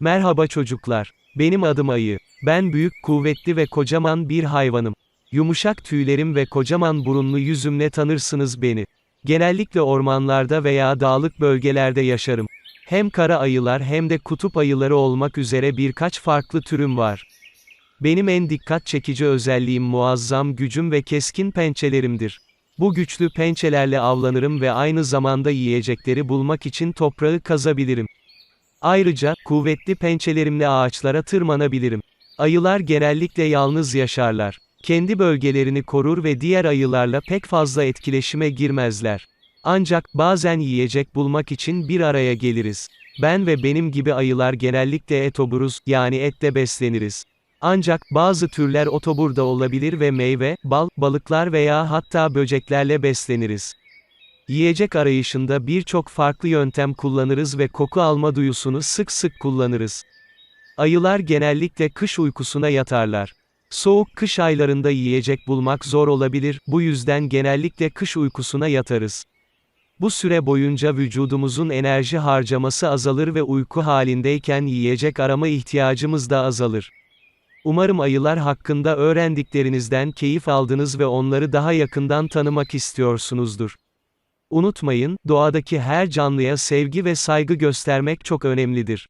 Merhaba çocuklar. Benim adım Ayı. Ben büyük, kuvvetli ve kocaman bir hayvanım. Yumuşak tüylerim ve kocaman burunlu yüzümle tanırsınız beni. Genellikle ormanlarda veya dağlık bölgelerde yaşarım. Hem kara ayılar hem de kutup ayıları olmak üzere birkaç farklı türüm var. Benim en dikkat çekici özelliğim muazzam gücüm ve keskin pençelerimdir. Bu güçlü pençelerle avlanırım ve aynı zamanda yiyecekleri bulmak için toprağı kazabilirim. Ayrıca, kuvvetli pençelerimle ağaçlara tırmanabilirim. Ayılar genellikle yalnız yaşarlar. Kendi bölgelerini korur ve diğer ayılarla pek fazla etkileşime girmezler. Ancak, bazen yiyecek bulmak için bir araya geliriz. Ben ve benim gibi ayılar genellikle etoburuz, yani etle besleniriz. Ancak, bazı türler otobur da olabilir ve meyve, bal, balıklar veya hatta böceklerle besleniriz. Yiyecek arayışında birçok farklı yöntem kullanırız ve koku alma duyusunu sık sık kullanırız. Ayılar genellikle kış uykusuna yatarlar. Soğuk kış aylarında yiyecek bulmak zor olabilir, bu yüzden genellikle kış uykusuna yatarız. Bu süre boyunca vücudumuzun enerji harcaması azalır ve uyku halindeyken yiyecek arama ihtiyacımız da azalır. Umarım ayılar hakkında öğrendiklerinizden keyif aldınız ve onları daha yakından tanımak istiyorsunuzdur. Unutmayın, doğadaki her canlıya sevgi ve saygı göstermek çok önemlidir.